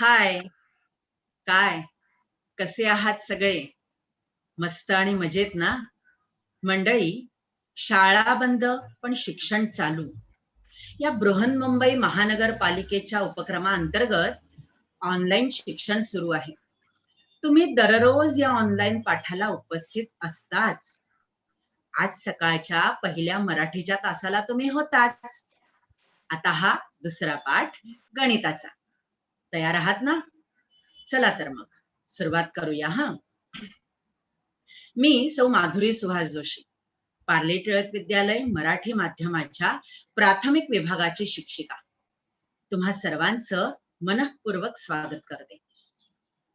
हाय काय? कसे आहात सगळे? मस्त आणि मजेत ना? मंडळी शाळा बंद पण शिक्षण चालू. या बृहन्मुंबई महानगरपालिकेच्या उपक्रमाअंतर्गत ऑनलाईन शिक्षण सुरू आहे. तुम्ही दररोज या ऑनलाईन पाठाला उपस्थित असताच आज सकाळच्या पहिल्या मराठीच्या तासाला तुम्ही होताच. आता हा दुसरा पाठ गणिताचा. तयार आहात ना? चला तर मग. सुरुवात करूया हा? मी सौ माधुरी सुहास जोशी पार्ले टिळक विद्यालय मराठी माध्यमाच्या प्राथमिक विभागाची शिक्षिका. तुम्हा सर्वांचं मनपूर्वक स्वागत करते.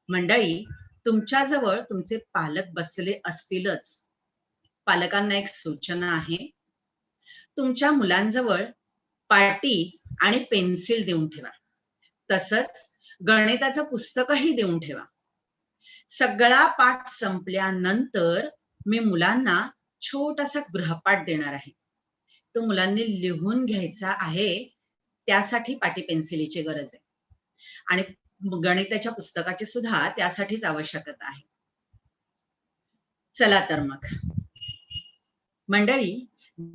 मंडळी तुमच्याजवळ तुमचे पालक बसले असतीलच. पालकांना एक सूचना आहे. तुमच्या मुलांजवळ पाटी आणि पेन्सिल देऊन ठेवा. तसंच गणिताचं पुस्तकही देऊन ठेवा. सगळा पाठ संपल्यानंतर मी मुलांना छोटासा गृहपाठ देणार आहे. तो मुलांनी लिहून घ्यायचा आहे त्यासाठी पाटी पेन्सिलीची गरज आहे. आणि गणिताच्या पुस्तकाची सुद्धा त्यासाठीच आवश्यकता आहे. चला तर मग. मंडळी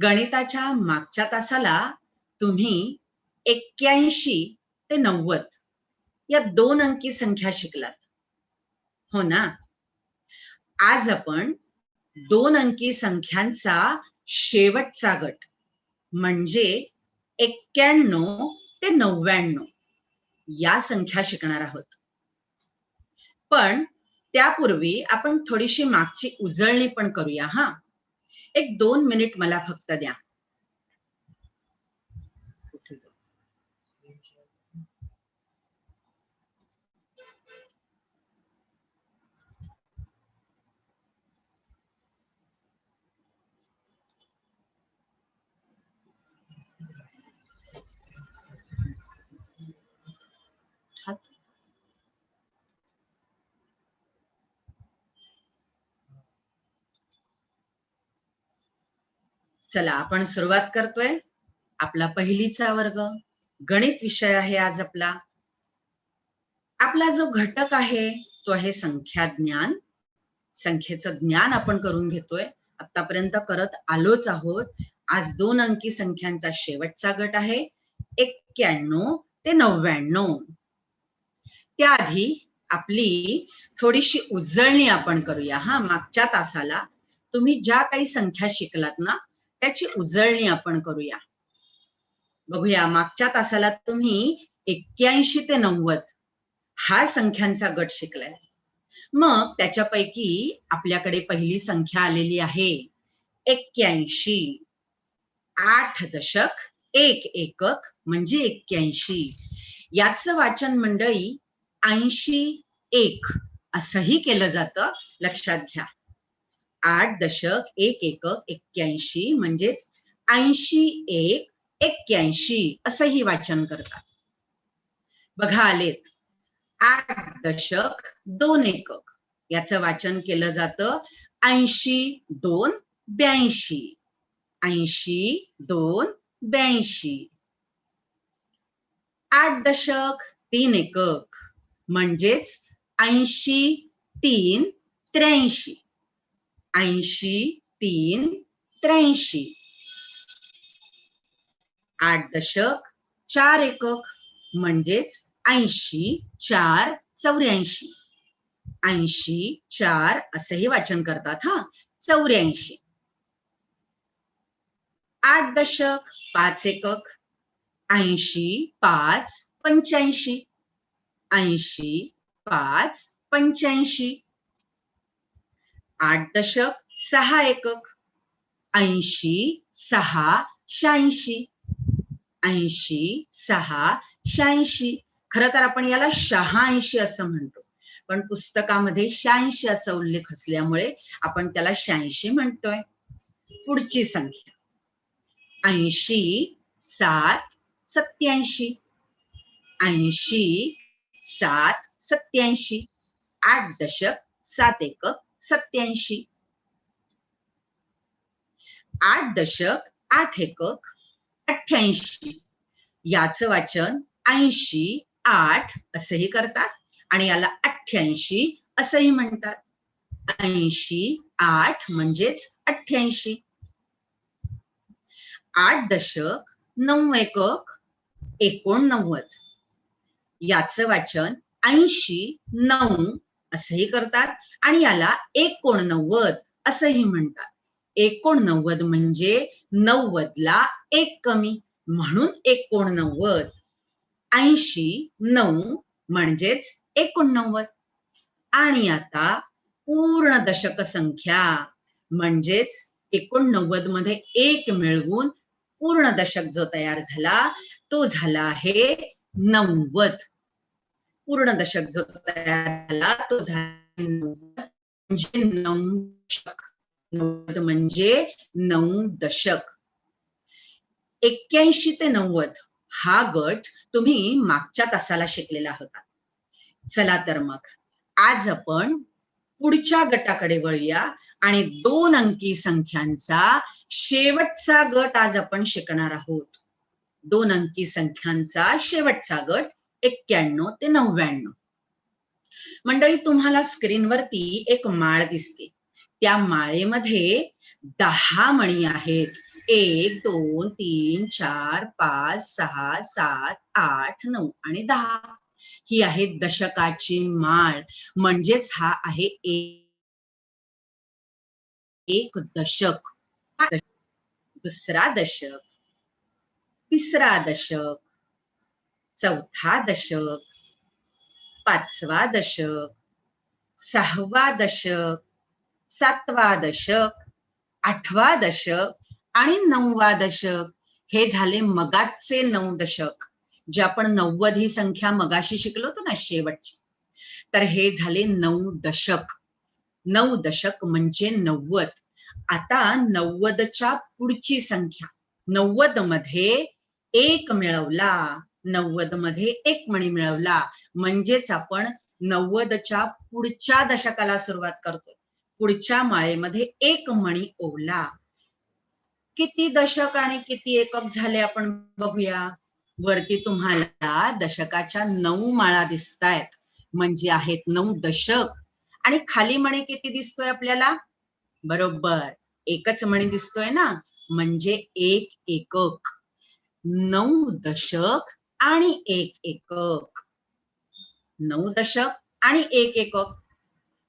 गणिताच्या मागच्या तासाला तुम्ही एक्क्याऐंशी ते नव्वद या दोन अंकी संख्या शिकलात. हो ना? आज आपण दोन अंकी संख्यांचा शेवटचा गट म्हणजे एक्क्याण्णव ते नव्याण्णव या संख्या शिकणार आहोत. पण त्यापूर्वी आपण थोडीशी मागची उजळणी पण करूया हा. एक दोन मिनिट मला फक्त द्या. चला आपण सुरुवात करतोय. आपला पहिलीचा वर्ग गणित विषय आहे आज आपला. आपला जो घटक आहे तो आहे संख्या ज्ञान संख्येचं ज्ञान आपण करून घेतोय. आतापर्यंत करत आलोच आहोत. आज दोन अंकी संख्यांचा शेवटचा गट आहे. एक्क्याण्णव ते नव्याण्णव त्याआधी आपली थोडीशी उजळणी आपण करूया हा मागच्या तासाला. तुम्ही ज्या काही संख्या शिकलात ना त्याची उजळणी आपण करूया. बघूया मागच्या तासाला तुम्ही एक्क्याऐंशी ते नव्वद हा संख्यांचा गट शिकलाय. मग त्याच्यापैकी आपल्याकडे पहिली संख्या आलेली आहे एक्क्याऐंशी. आठ दशक एक एकक म्हणजे एक्क्याऐंशी. याचं वाचन मंडळी ऐंशी एक असंही केलं जातं. लक्षात घ्या. आठ दशक एक एकक एक्क्याऐंशी म्हणजेच ऐंशी एक एक्क्याऐंशी असंही वाचन करतात. बघा आलेत. आठ दशक दोन एकक. याचं वाचन केलं जातं ऐंशी दोन ब्याऐंशी. ऐंशी दोन ब्याऐंशी. आठ दशक तीन एकक म्हणजेच ऐंशी तीन त्र्याऐंशी. ऐंशी तीन त्र्याऐंशी. आठ दशक चार एकक म्हणजेच ऐंशी चार चौऱ्याऐंशी. ऐंशी चार असंही वाचन करतात हा चौऱ्याऐंशी. आठ दशक पाच एकक ऐंशी पाच पंच्याऐंशी. ऐंशी पाच पंच्याऐंशी. आठ दशक सहा एकक. ऐंशी सहा शहाऐंशी. ऐंशी सहा शहाऐंशी. खर तर आपण याला शहाऐंशी असं म्हणतो. पण पुस्तकामध्ये शहाऐंशी असा उल्लेख असल्यामुळे आपण त्याला शहाऐंशी म्हणतोय. पुढची संख्या. ऐंशी सात सत्याऐंशी ऐंशी सात सत्याऐंशी आठ दशक सात एकक. सत्याऐंशी आठ दशक आठ एकक अठ्ठ्याऐंशी. याचं वाचन ऐंशी आठ असंही करतात आणि याला अठ्ठ्याऐंशी असंही म्हणतात. ऐंशी आठ म्हणजेच अठ्ठ्याऐंशी. आठ दशक नऊ एकक एकोणनव्वद. याचं वाचन ऐंशी नऊ असंही करतात आणि याला एकोणनव्वद असंही म्हणतात. एकोणनव्वद म्हणजे नव्वदला एक कमी म्हणून एकोणनव्वद. ऐंशी नऊ म्हणजेच एकोणनव्वद. आणि आता पूर्ण दशक संख्या म्हणजेच एकोणनव्वदमध्ये एक मिळवून पूर्ण दशक जो तयार झाला तो झाला आहे नव्वद. पूर्ण दशक जो तयार झाला तो झाला म्हणजे नऊ दशक म्हणजे नऊ दशक एक्क्याऐंशी ते नव्वद हा गट तुम्ही मागच्या तासाला शिकलेला होता. चला तर मग. आज आपण पुढच्या गटाकडे वळूया आणि दोन अंकी संख्यांचा शेवटचा गट आज आपण शिकणार आहोत. दोन अंकी संख्यांचा शेवटचा गट एक्क्याण्णव ते नव्याण्णव. मंडळी तुम्हाला स्क्रीनवरती एक माळ दिसते. त्या माळेमध्ये दहा मणी आहेत. एक दोन तीन चार पाच सहा सात आठ नऊ आणि दहा. ही आहे दशकाची माळ. म्हणजेच हा आहे एक दशक. दुसरा दशक. तिसरा दशक. चौथा दशक पाचवा दशक सहावा दशक सातवा दशक आठवा दशक आणि नववा दशक हे झाले मगाचे नऊ दशक जे आपण नव्वद ही संख्या मगाशी शिकलो होतो ना शेवटची. तर हे झाले नऊ दशक. नऊ दशक म्हणजे नव्वद. आता नव्वदच्या पुढची संख्या. नव्वदमध्ये एक मिळवला. नव्वदमध्ये एक मणी मिळवला. म्हणजेच आपण नव्वदच्या पुढच्या दशकाला सुरुवात करतोय. पुढच्या माळेमध्ये एक मणी ओवला. किती दशक आणि किती एकक झाले आपण बघूया. वरती तुम्हाला दशकाच्या नऊ माळा दिसत आहेत म्हणजे आहेत नऊ दशक. आणि खाली मणी किती दिसतोय आपल्याला? बरोबर. एकच मणी दिसतोय ना? म्हणजे एक एकक. नऊ दशक आणि एक एकक. नऊ दशक आणि एक एकक.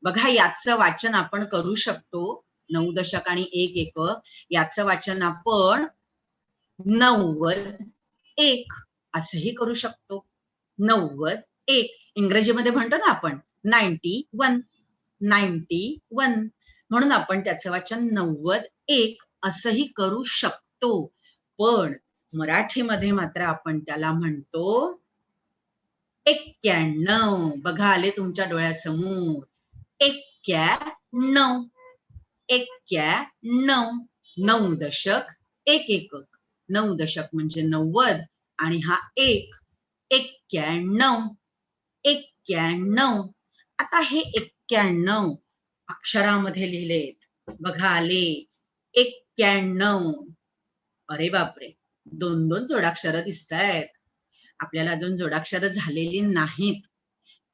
बघा याचं वाचन आपण करू शकतो. नऊ दशक आणि एक एकक. याचं वाचन आपण नव्वद एक असंही करू शकतो. नव्वद एक. इंग्रजीमध्ये म्हणतो ना आपण नाईन्टी वन नाईन्टी वन म्हणून आपण त्याचं वाचन नव्वद एक असंही करू शकतो. पण मराठीमध्ये मात्र आपण त्याला म्हणतो एक्क्याण्णव. बघा आले तुमच्या डोळ्यासमोर. एक्क्याण्णव. एक्क्याण्णव. नऊ दशक एक एकक. नऊ दशक म्हणजे नव्वद आणि हा एक. एक्क्याण्णव. एक्क्याण्णव. आता हे एक्क्याण्णव अक्षरामध्ये लिहिलेत. बघा आले. एक्क्याण्णव. अरे बापरे. दोन दोन जोडाक्षर दिसत आहेत आपल्याला अजून जोडाक्षर झालेली नाहीत.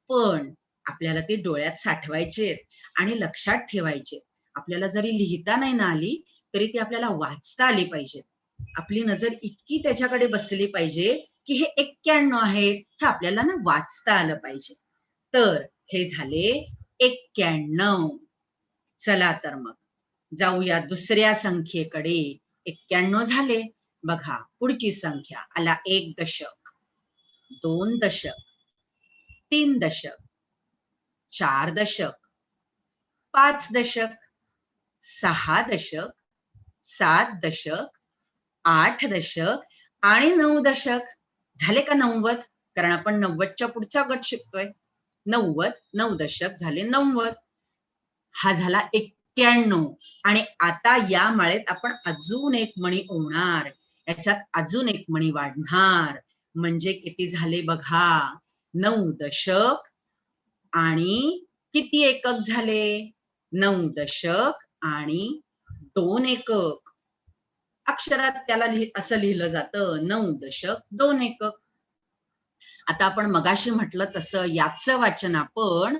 पण आपल्याला ते डोळ्यात साठवायचे आणि लक्षात ठेवायचे आपल्याला जरी लिहिता नाही ना आली तरी ती आपल्याला वाचता आली पाहिजे आपली नजर इतकी त्याच्याकडे बसली पाहिजे की हे एक्क्याण्णव आहे हे आपल्याला ना वाचता आलं पाहिजे. तर हे झाले एक्क्याण्णव. चला तर मग. जाऊया दुसऱ्या संख्येकडे. एक्क्याण्णव झाले. बघा पुढची संख्या आला एक दशक दोन दशक तीन दशक चार दशक पाच दशक सहा दशक सात दशक आठ दशक आणि नऊ दशक. झाले का नव्वद? कारण आपण नव्वदच्या पुढचा गट शिकतोय. नव्वद नऊ दशक झाले नव्वद. हा झाला एक्क्याण्णव. आणि आता या माळेत आपण अजून एक मणी ओवणार. याच्यात अजून एक मणी वाढणार. म्हणजे किती झाले बघा? नऊ दशक आणि किती एकक झाले? नऊ दशक आणि दोन एकक. अक्षरात त्याला असं लिहिलं जातं नऊ दशक दोन एकक. आता आपण मगाशी म्हटलं तसं याचं वाचन आपण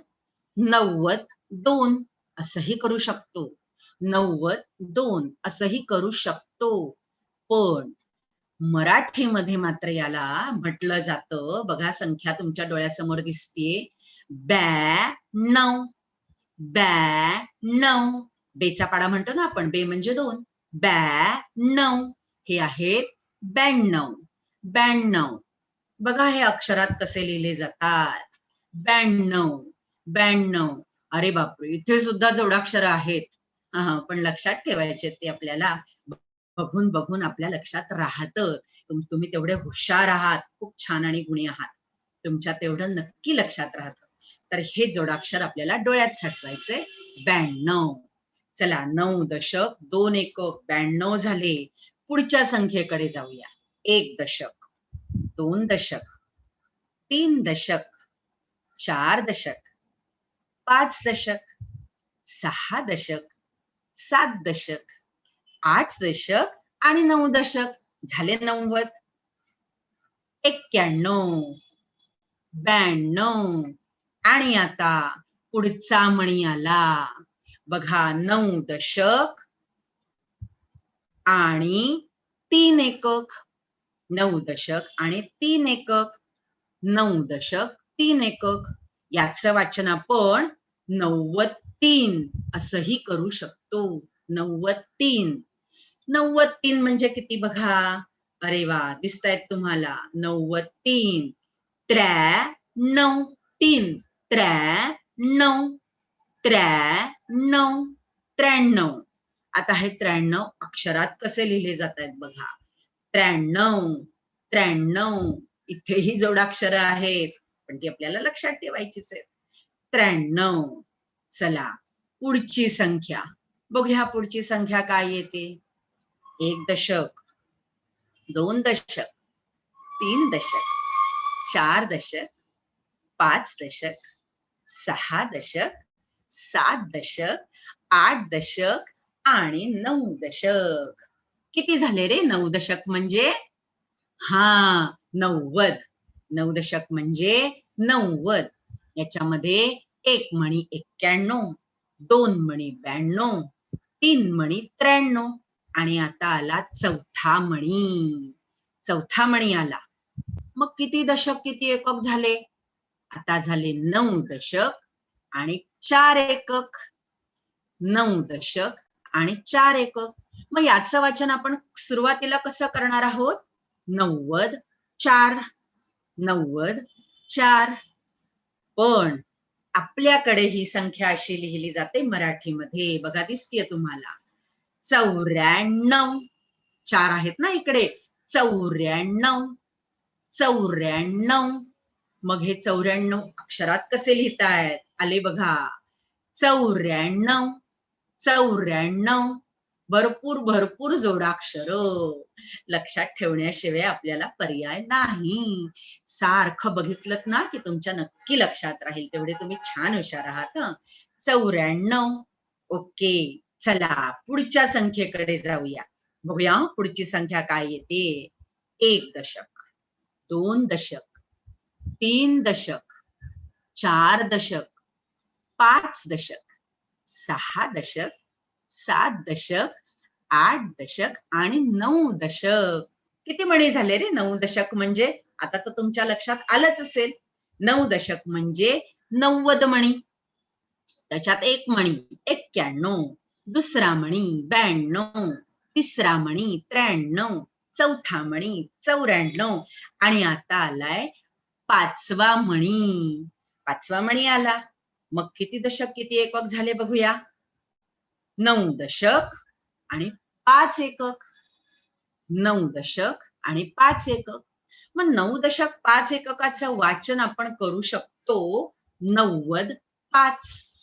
नव्वद दोन असंही करू शकतो. नव्वद दोन असंही करू शकतो. पण मराठीमध्ये मात्र याला म्हटलं जातं. बघा संख्या तुमच्या डोळ्यासमोर दिसतीये. बॅ नऊ. बॅ नऊ. बेचा पाडा म्हणतो ना आपण बे म्हणजे दोन. बॅ नऊ. हे आहेत ब्याण्णव. ब्याण्णव. बघा हे अक्षरात कसे लिहिले जातात. ब्याण्णव. ब्याण्णव. अरे बापरे इथे सुद्धा जोडाक्षर आहेत. हा पण लक्षात ठेवायचे ते आपल्याला. बघून बघून आपल्या लक्षात राहतं. तुम्ही तेवढे हुशार आहात खूप छान आणि गुणी आहात. तुमच्या तेवढं नक्की लक्षात राहतं. तर हे जोडाक्षर आपल्याला डोळ्यात साठवायचे ब्याण्णव. चला नऊ दशक दोन एक ब्याण्णव झाले. पुढच्या संख्येकडे जाऊया. एक दशक दोन दशक तीन दशक चार दशक पाच दशक सहा दशक सात दशक आठ दशक आणि नऊ दशक. झाले नव्वद. एक्क्याण्णव ब्याण्णव. आणि आता पुढचा मणी आला. बघा नऊ दशक आणि तीन एकक. नऊ दशक आणि तीन एकक. नऊ दशक तीन एकक. याचं वाचन आपण नव्वद तीन असंही करू शकतो. नव्वद तीन. नव्वद तीन म्हणजे किती बघा? अरे वा दिसतायत तुम्हाला. नव्वद तीन. त्र्या नऊ तीन. त्र्या नऊ त्र्या नऊ त्र्याण्णव. आता हे त्र्याण्णव अक्षरात कसे लिहिले जात आहेत बघा? त्र्याण्णव त्र्याण्णव. इथेही जोडाक्षर आहेत पण ती आपल्याला लक्षात ठेवायचीच आहेत. त्र्याण्णव. चला पुढची संख्या. बघूया पुढची संख्या काय येते. एक दशक दोन दशक तीन दशक चार दशक पाच दशक सहा दशक सात दशक आठ दशक आणि नऊ दशक. किती झाले रे नऊ दशक म्हणजे? हा नव्वद. नऊ दशक म्हणजे नव्वद. याच्यामध्ये एक मणी एक्क्याण्णव दोन मणी ब्याण्णव तीन मणी त्र्याण्णव. आणि आता आला चौथा मणी. चौथा मणी आला. मग किती दशक किती एकक झाले? आता झाले नऊ दशक आणि चार एकक. नऊ दशक आणि चार एकक. मग याचं वाचन आपण सुरुवातीला कसं करणार आहोत? नव्वद चार नव्वद चार. पण आपल्याकडे ही संख्या अशी लिहिली जाते मराठीमध्ये. बघा दिसतीये तुम्हाला. चौऱ्याण्णव. चार आहेत ना इकडे. चौऱ्याण्णव. चौऱ्याण्णव. मग हे चौऱ्याण्णव अक्षरात कसे लिहितायत? आले बघा. चौऱ्याण्णव. चौऱ्याण्णव. भरपूर भरपूर जोडाक्षर. लक्षात ठेवण्याशिवाय आपल्याला पर्याय नाही. सारखं बघितलं ना की तुमच्या नक्की लक्षात राहील. तेवढे तुम्ही छान हुशार आहात चौऱ्याण्णव. ओके. चला पुढच्या संख्येकडे जाऊया. बघूया पुढची संख्या काय येते? एक दशक दोन दशक तीन दशक चार दशक पाच दशक सहा दशक सात दशक आठ दशक आणि नऊ दशक. किती मणी झाले रे? नऊ दशक म्हणजे? आता तर तुमच्या लक्षात आलंच असेल. नऊ दशक म्हणजे नव्वद मणी. त्याच्यात एक मणी एक्क्याण्णव. दुसरा मणी ब्याण्णव तिसरा मणी त्र्याण्णव चौथा मणी चौऱ्याण्णव आणि आता आलाय पाचवा मणी पाचवा मणी आला. मग किती दशक किती एकक झाले बघूया. नऊ दशक आणि पाच एकक. नऊ दशक आणि पाच एकक. मग नऊ दशक पाच एककाचं वाचन आपण करू शकतो. नव्वद पाच.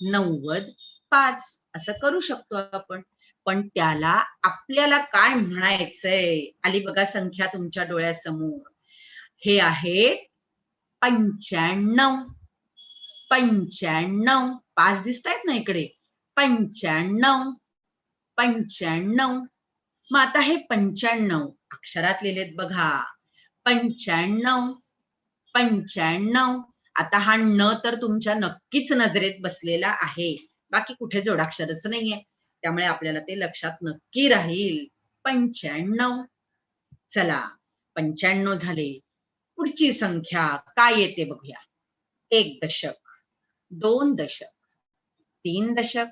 नव्वद पाच असं करू शकतो आपण. पण त्याला आपल्याला काय म्हणायचंय? आली बघा संख्या तुमच्या डोळ्यासमोर. हे आहे पंच्याण्णव. पंच्याण्णव. पाच दिसत आहेत ना इकडे? पंच्याण्णव. पंच्याण्णव. मग आता हे पंच्याण्णव. अक्षरात लिहिलेत बघा. पंच्याण्णव. पंच्याण्णव. आता हा न तर तुमच्या नक्कीच नजरेत बसलेला आहे. बाकी कुठे जोडाक्षरच नाहीये. त्यामुळे आपल्याला ते लक्षात नक्की राहील. पंच्याण्णव. चला पंच्याण्णव झाले. पुढची संख्या काय येते बघूया. एक दशक दोन दशक तीन दशक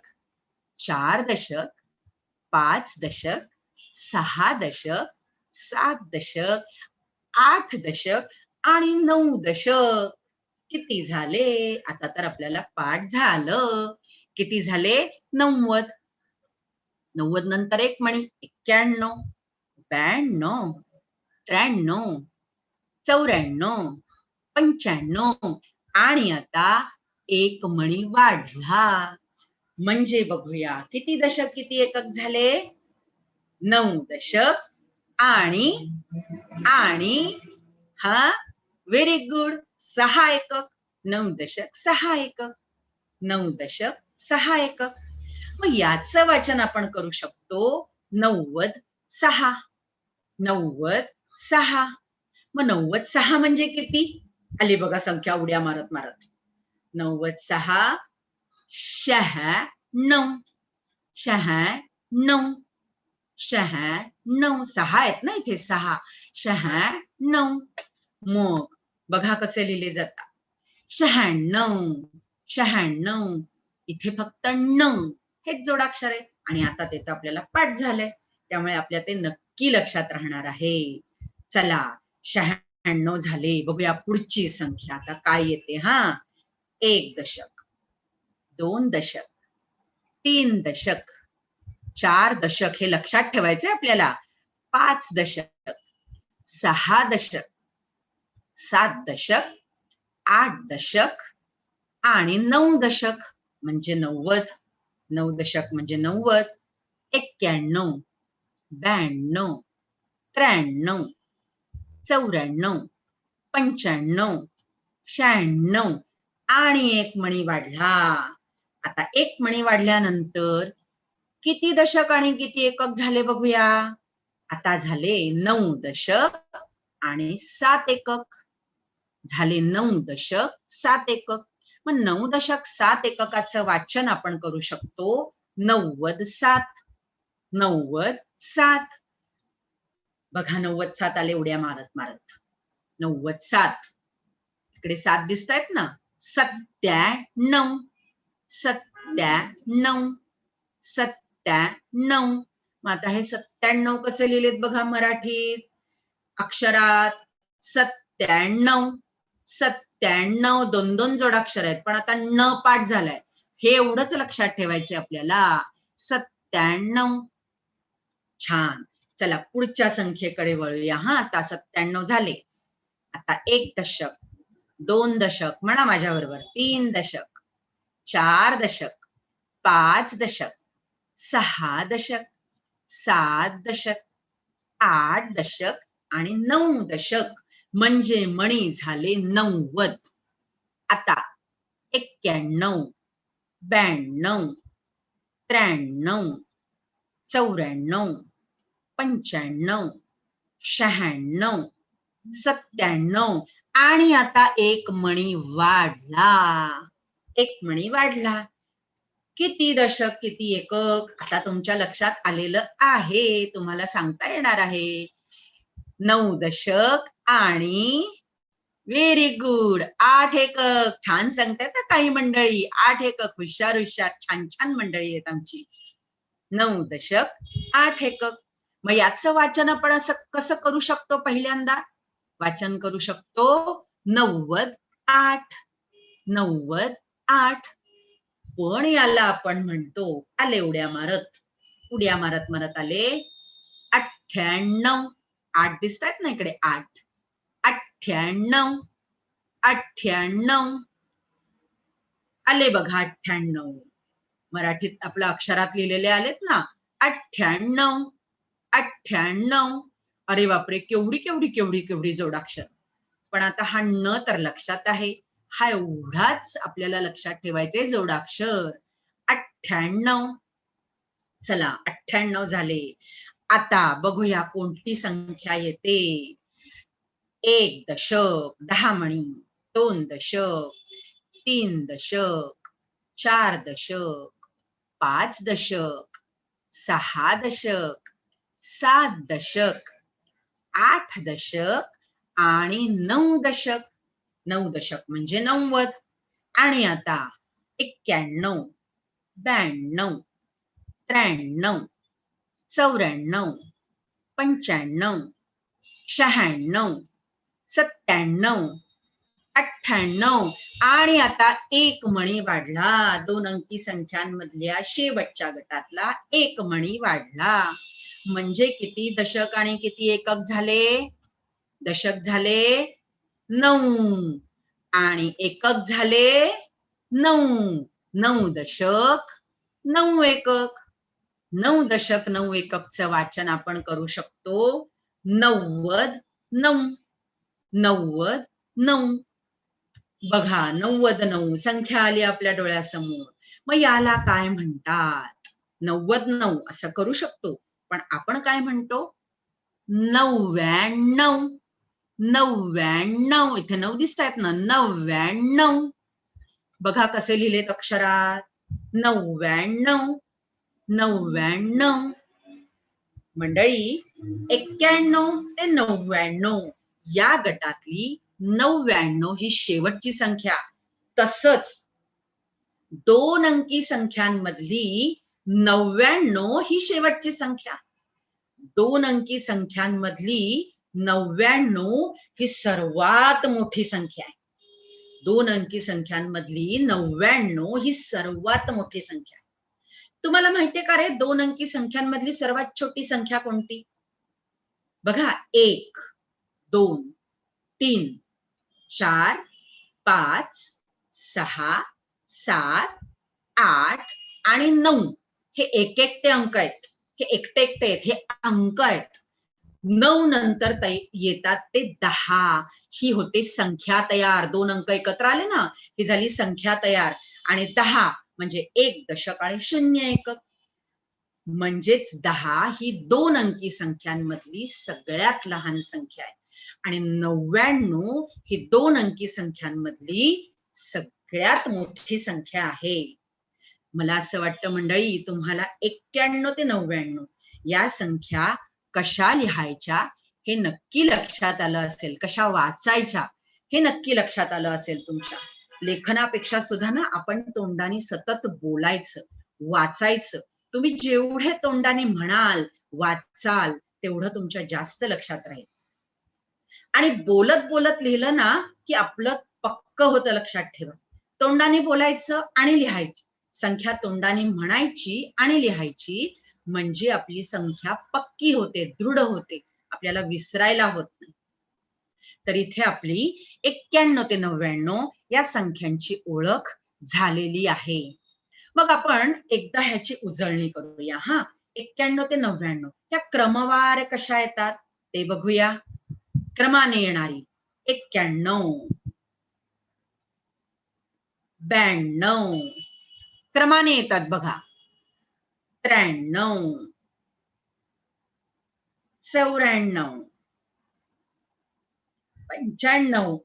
चार दशक पाच दशक सहा दशक सात दशक आठ दशक आणि नऊ दशक. किती झाले? आता तर आपल्याला पाठ झालं. किती झाले? नव्वद. नव्वद नंतर एक म्हणी एक्क्याण्णव ब्याण्णव त्र्याण्णव चौऱ्याण्णव पंच्याण्णव. आणि आता एक मणी वाढला. म्हणजे बघूया किती दशक किती एकक झाले? नऊ दशक. आणि आणि हा व्हेरी गुड सहा एकक. नऊ दशक सहा एकक. नऊ दशक सहा एकक मग याचं वाचन आपण करू शकतो नव्वद सहा. नव्वद सहा. मग नव्वद सहा म्हणजे किती? आली बघा संख्या उड्या मारत मारत. नव्वद सहा शहा नऊ. शहा नऊ. शहा नऊ. सहा आहेत ना इथे सहा. शहाण्णव मग बघा कसे लिहिले जातात. शहाण्णव शहाण्णव इथे फक्त नऊ. हेच जोडाक्षर आहे. आणि आता ते तर आपल्याला पाठ झालंय. त्यामुळे आपल्या ते नक्की लक्षात राहणार आहे. चला शहाण्णव झाले. बघूया पुढची संख्या. आता काय येते? हा. एक दशक दोन दशक तीन दशक चार दशक हे लक्षात ठेवायचे आपल्याला. पाच दशक सहा दशक सात दशक आठ दशक आणि नऊ दशक. म्हणजे नव्वद नऊ दशक म्हणजे नव्वद एक्क्याण्णव ब्याण्णव त्र्याण्णव चौऱ्याण्णव पंच्याण्णव शहाण्णव आणि एक मणी वाढला. आता एक मणी वाढल्यानंतर किती दशक आणि किती एकक झाले बघूया? आता झाले नऊ दशक आणि सात एकक. झाले नऊ दशक सात एकक. मग नऊ दशक सात एककाचं वाचन आपण करू शकतो. नव्वद सात. नव्वद सात. बघा नव्वद सात आले उड्या मारत मारत. नव्वद सात. इकडे सात दिसत आहेत ना? नऊ सत्या नऊ मग आता हे सत्त्याण्णव कसे लिहिलेत बघा मराठीत? अक्षरात सत्त्याण्णव. सत्त्याण्णव दोन दोन जोडाक्षर आहेत. पण आता न पाठ झालाय. हे एवढंच लक्षात ठेवायचे आपल्याला. सत्त्याण्णव. छान. चला पुढच्या संख्येकडे वळूया. हा आता सत्त्याण्णव झाले. आता एक दशक दोन दशक म्हणा माझ्या बरोबर तीन दशक चार दशक पाच दशक सहा दशक सात दशक आठ दशक आणि नऊ दशक. म्हणजे मणी झाले नव्वद. आता एक्क्याण्णव ब्याण्णव त्र्याण्णव चौऱ्याण्णव पंच्याण्णव शहाण्णव सत्त्याण्णव. आणि आता एक मणी वाढला. एक मणी वाढला. किती दशक किती एकक? आता तुमच्या लक्षात आलेलं आहे. तुम्हाला सांगता येणार आहे. नऊ दशक आणि व्हेरी गुड आठ एकक. छान सांगतायत ना काही मंडळी. आठ एकक. हुशार हुशार. छान छान मंडळी आहेत आमची. नऊ दशक आठ एकक. मग याचं वाचन आपण असं कसं करू शकतो पहिल्यांदा? वाचन करू शकतो नव्वद आठ. नव्वद आठ. पण याला आपण म्हणतो? आले उड्या मारत. उड्या मारत मारत आले अठ्ठ्याण्णव. आठ दिसतायत ना इकडे आठ. अठ्ठ्याण्णव अठ्ठ्याण्णव. आले बघा अठ्ठ्याण्णव. मराठीत आपल्या अक्षरात लिहिलेले आलेत ना अठ्ठ्याण्णव अठ्ठ्याण्णव. अरे बापरे केवढी केवढी केवढी केवढी जोडाक्षर पण आता हा न तर लक्षात आहे. हा एवढाच आपल्याला लक्षात ठेवायचे जोडाक्षर अठ्ठ्याण्णव. चला अठ्ठ्याण्णव झाले. आता बघूया कोणती संख्या येते. एक दशक दहा म्हणी दोन दशक तीन दशक चार दशक पाच दशक सहा दशक सात दशक आठ दशक आणि नऊ दशक. नऊ दशक म्हणजे नव्वद. आणि आता एक्क्याण्णव ब्याण्णव त्र्याण्णव चौऱ्याण्णव पंच्याण्णव शहाण्णव सत्त्याण्णव अठ्ठ्याण्णव आणि आता एक मणी वाढला. दोन अंकी संख्यांमधल्या शेवटच्या गटातला एक मणी वाढला. म्हणजे किती दशक आणि किती एकक झाले? दशक झाले नऊ आणि एकक झाले नऊ. नऊ दशक नऊ एकक. नऊ दशक नऊ एककचं वाचन आपण करू शकतो. नव्वद नऊ. नव्वद नऊ. बघा नव्वद नऊ संख्या आली आपल्या डोळ्यासमोर. मग याला काय म्हणतात? नव्वद नऊ असं करू शकतो. पण आपण काय म्हणतो? नव्याण्णव. नव्याण्णव इथे नऊ दिसत आहेत ना? नव्याण्णव. बघा कसे लिहिलेत अक्षरात. नव्याण्णव नव्याण्णव. मंडळी एक्क्याण्णव ते नव्याण्णव. या गटातली नव्याण्णव ही शेवटची संख्या. तसच दोन अंकी संख्यांमधली नव्याण्णव ही शेवटची संख्या. दोन अंकी संख्यांमधली नव्याण्णव ही सर्वात मोठी संख्या आहे. दोन अंकी संख्यांमधली नव्याण्णव ही सर्वात मोठी संख्या तुम्हाला माहितीये का रे? दोन अंकी संख्यांमधली सर्वात छोटी संख्या कोणती? बघा एक. दोन तीन चार पाच सहा सात आठ आणि नऊ. हे एक एकटे अंक आहेत. हे एकटे एकटे आहेत. हे अंक आहेत. नऊ नंतर येतात ते दहा. ही होते संख्या तयार. दोन अंक एकत्र आले ना ही झाली संख्या तयार. आणि दहा म्हणजे एक दशक आणि शून्य एकक म्हणजेच दहा ही दोन अंकी संख्यांमधली सगळ्यात लहान संख्या आहे. आणि नव्याण्णव ही दोन अंकी संख्यांमधली सगळ्यात मोठी संख्या आहे. मला असं वाटतं मंडळी तुम्हाला एक्क्याण्णव ते नव्याण्णव या संख्या कशा लिहायच्या हे नक्की लक्षात आलं असेल. कशा वाचायच्या हे नक्की लक्षात आलं असेल तुमच्या. लेखनापेक्षा सुद्धा ना आपण तोंडाने सतत बोलायचं वाचायचं. तुम्ही जेवढे तोंडाने म्हणाल वाचाल तेवढं तुमच्या जास्त लक्षात राहील. आणि बोलत बोलत लिहिलं ना की आपलं पक्क होतं लक्षात ठेवा. तोंडाने बोलायचं आणि लिहायचं. संख्या तोंडाने म्हणायची आणि लिहायची म्हणजे आपली संख्या पक्की होते दृढ होते. आपल्याला विसरायला होत नाही. तर इथे आपली एक्क्याण्णव ते नव्याण्णव या संख्यांची ओळख झालेली आहे. मग आपण एकदा ह्याची उजळणी करूया हा. एक्क्याण्णव ते नव्याण्णव. या क्रमवार कशा येतात? ते बघूया. क्रमाने येणारी एक्क्याण्णव ब्याण्णव क्रमाने येतात बघा. त्र्याण्णव चौऱ्याण्णव पंच्याण्णव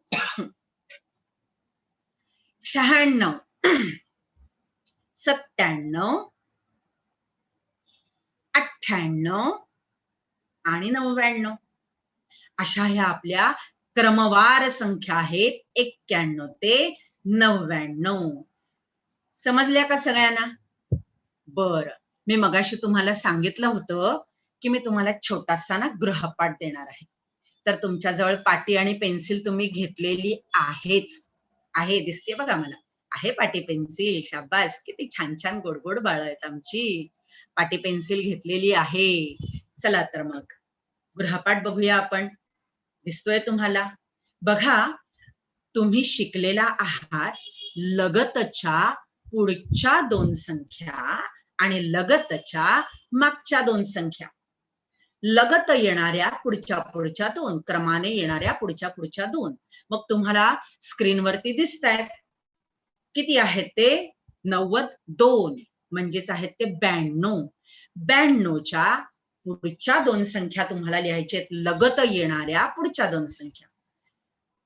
शहाण्णव सत्त्याण्णव अठ्ठ्याण्णव आणि नव्याण्णव. अशा ह्या आपल्या क्रमवार संख्या आहेत एक्क्याण्णव ते नव्याण्णव. समजल्या का सगळ्यांना? बर. मी मगाशी तुम्हाला सांगितलं होतं की मी तुम्हाला छोटासा ना गृहपाठ देणार आहे. तर तुमच्याजवळ पाटी आणि पेन्सिल तुम्ही घेतलेली आहेच. आहे दिसते बघा मला. आहे पाटी पेन्सिल. शाबास. किती छान छान गोड गोड बाळ आहेत आमची. पाटी पेन्सिल घेतलेली आहे. चला तर मग. गृहपाठ बघूया आपण. दिसतोय तुम्हाला? बघा तुम्ही शिकलेला आहात लगतच्या पुढच्या दोन संख्या आणि लगतच्या मागच्या दोन संख्या. लगत येणाऱ्या पुढच्या पुढच्या दोन क्रमाने येणाऱ्या पुढच्या पुढच्या दोन. मग तुम्हाला स्क्रीनवरती दिसत आहेत किती आहेत ते? नव्वद दोन. म्हणजेच आहेत ते ब्याण्णव. ब्याण्णवच्या पुढच्या दोन संख्या तुम्हाला लिहायच्या आहेत. लगत येणाऱ्या पुढच्या दोन संख्या.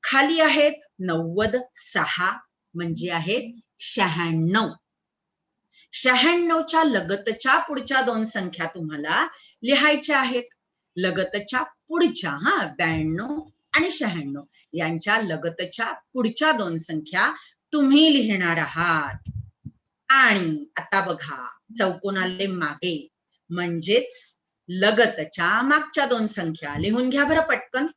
खाली आहेत नव्वद सहा म्हणजे आहेत शहाण्णव. शहाण्णवच्या लगतच्या पुढच्या दोन संख्या तुम्हाला लिहायच्या आहेत. लगतच्या पुढच्या हा ब्याण्णव आणि शहाण्णव. यांच्या लगतच्या पुढच्या दोन संख्या तुम्ही लिहिणार आहात. आणि आता बघा चौकोन आले मागे. म्हणजेच लगतच्या मागच्या दोन संख्या. लिहून घ्या बरं पटकन.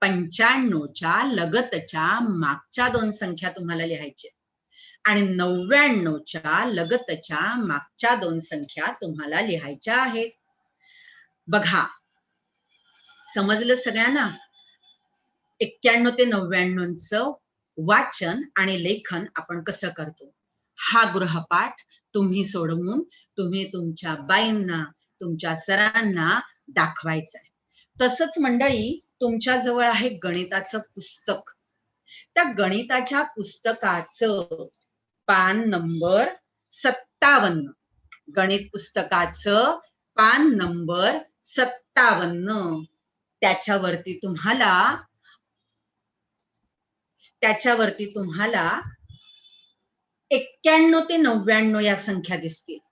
पंच्याण्णवच्या लगतच्या मागच्या दोन संख्या तुम्हाला लिहायच्या आणि नव्याण्णवच्या लगतच्या मागच्या दोन संख्या तुम्हाला लिहायच्या आहेत. बघा समजलं सगळ्यांना? एक्क्याण्णव ते नव्याण्णवच वाचन आणि लेखन आपण कसं करतो? हा गृहपाठ तुम्ही सोडवून तुम्ही तुमच्या बाईंना तुमच्या सरांना दाखवायचं आहे तसंच मंडळी तुमच्या जवळ आहे गणिताचं पुस्तक. त्या गणिताच्या पुस्तकाचं पान नंबर सत्तावन्न. गणित पुस्तकाचं पान नंबर सत्तावन्न. त्याच्यावरती तुम्हाला त्याच्यावरती तुम्हाला एक्क्याण्णव ते नव्याण्णव या संख्या दिसतील.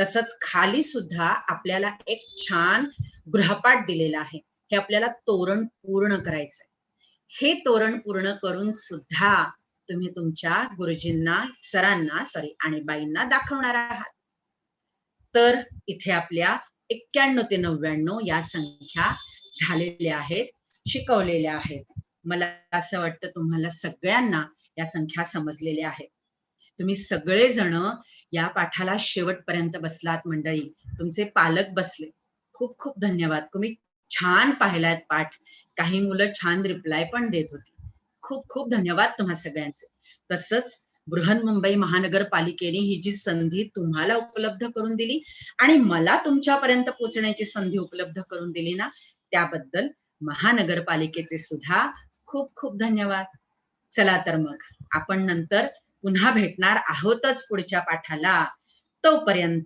तसंच खाली सुद्धा आपल्याला एक छान गृहपाठ दिलेला आहे. हे आपल्याला तोरण पूर्ण करायचंय. हे तोरण पूर्ण करून सुद्धा तुम्ही तुमच्या गुरुजींना सरांना सॉरी आणि बाईंना दाखवणार आहात. तर इथे आपल्या एक्क्याण्णव ते नव्याण्णव या संख्या झालेल्या आहेत शिकवलेल्या आहेत. मला असं वाटतं तुम्हाला सगळ्यांना या संख्या समजलेल्या आहेत. तुम्ही सगळेजण या पाठाला शेवटपर्यंत बसलात मंडळी. तुमचे पालक बसले. खूप खूप धन्यवाद. तुम्ही छान पाहिलायत पाठ. काही मुलं छान रिप्लाय पण देत होती. खूप खूप धन्यवाद तुम्हा सगळ्यांचे. तसंच बृहन्मुंबई महानगरपालिकेने ही जी संधी तुम्हाला उपलब्ध करून दिली आणि मला तुमच्यापर्यंत पोहोचण्याची संधी उपलब्ध करून दिली ना त्याबद्दल महानगरपालिकेचे सुद्धा खूप खूप धन्यवाद. चला तर मग आपण नंतर पुन्हा भेटणार आहोतच पुढच्या पाठाला. तोपर्यंत